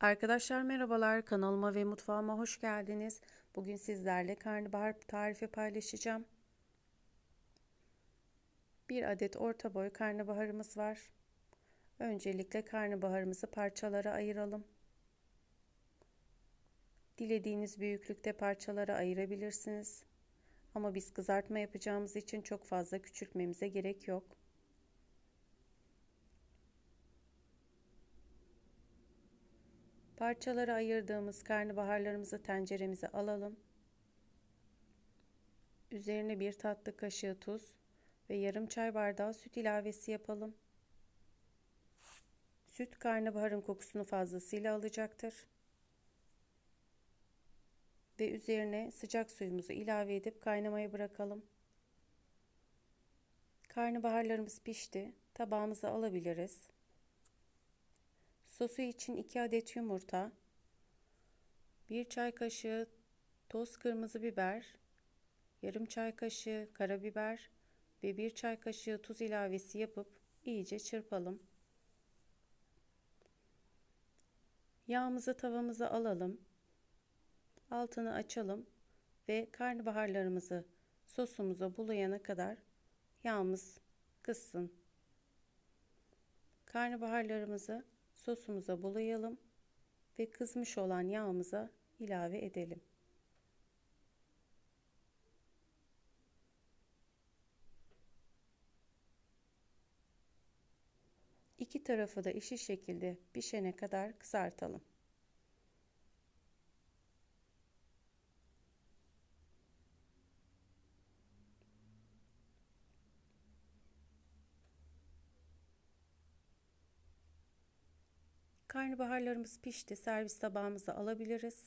Arkadaşlar merhabalar kanalıma ve mutfağıma hoş geldiniz. Bugün sizlerle karnabahar tarifi paylaşacağım. Bir adet orta boy karnabaharımız var. Öncelikle karnabaharımızı parçalara ayıralım. Dilediğiniz büyüklükte parçalara ayırabilirsiniz. Ama biz kızartma yapacağımız için çok fazla küçültmemize gerek yok. Parçalara ayırdığımız karnabaharlarımızı tenceremize alalım. Üzerine bir tatlı kaşığı tuz ve yarım çay bardağı süt ilavesi yapalım. Süt karnabaharın kokusunu fazlasıyla alacaktır. Ve üzerine sıcak suyumuzu ilave edip kaynamaya bırakalım. Karnabaharlarımız pişti. Tabağımıza alabiliriz. Sosu için 2 adet yumurta, 1 çay kaşığı toz kırmızı biber, yarım çay kaşığı karabiber ve 1 çay kaşığı tuz ilavesi yapıp iyice çırpalım. Yağımızı tavamıza alalım. Altını açalım ve karnabaharlarımızı sosumuza bulayana kadar yağımız kızsın. Karnabaharlarımızı sosumuza bulayalım ve kızmış olan yağımıza ilave edelim. İki tarafı da eşit şekilde pişene kadar kızartalım. Karnabaharlarımız pişti. Servis tabağımıza alabiliriz.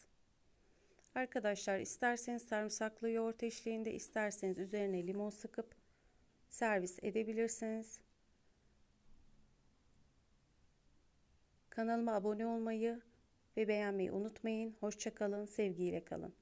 Arkadaşlar isterseniz sarımsaklı yoğurt eşliğinde isterseniz üzerine limon sıkıp servis edebilirsiniz. Kanalıma abone olmayı ve beğenmeyi unutmayın. Hoşçakalın, sevgiyle kalın.